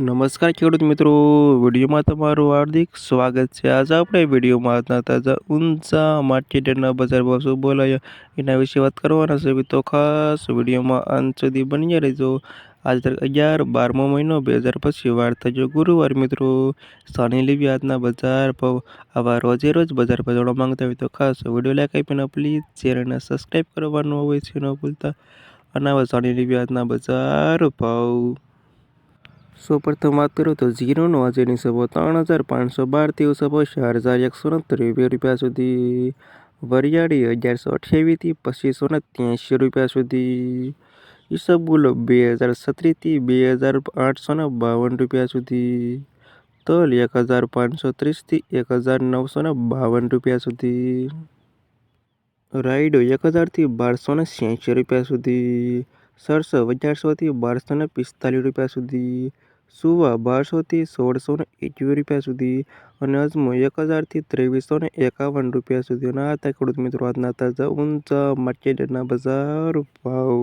નમસ્કાર ખેડૂત મિત્રો, વિડીયોમાં તમારું હાર્દિક સ્વાગત છે. આજે આપણે વિડીયોમાં આજના તાજા, ઊંચા માર્કેટના બજાર ભાવ શું બોલાયા એના વિશે વાત કરવાના છે. તો ખાસ વિડીયોમાં અંત સુધી બની રહેજો. આજ તારીખ અગિયાર બારમો મહિનો, બે હજાર પછી વાર થયો ગુરુવાર. મિત્રો શનિ લેવી આજના બજાર ભાવ આવા રોજે રોજ બજાર પર જોડવા માંગતા હોય તો ખાસ વીડિયો લાઈક આપીને પ્લીઝ ચેનલને સબસ્ક્રાઈબ કરવાનું હોય છે ન ભૂલતા. અને આવા શનિ લેવી આજના બજાર ભાવ સૌ પ્રથમ વાત કરું તો ઝીરોનો આજેની સભો ત્રણ હજાર પાંચસો બારથી સભો ચાર હજાર એકસો ત્રેવીસ રૂપિયા સુધી. વરિયાળી અગિયારસો અઠ્યાવીસથી પચીસો ને ત્યાંસી રૂપિયા સુધી. ઈસબગુલો બે હજાર સત્રીસથી બે હજાર આઠસો ને બાવન રૂપિયા સુધી. તલ એક હજાર પાંચસો ત્રીસથી એક હજાર નવસો ને બાવન રૂપિયા સુધી. રાઈડો એક હજારથી બારસો ને રૂપિયા સુધી. સરસો અગિયારસોથી બારસો ને પિસ્તાલીસ રૂપિયા સુધી. સુવા બારસોથી સોળસો ને એકવીસ રૂપિયા સુધી અને અજમો એક હજારથી ત્રેવીસો ને એકાવન રૂપિયા સુધીના હતા ખેડૂત મિત્રો. આજના તાજા ઊંચા માર્કેટના બજાર ભાવ.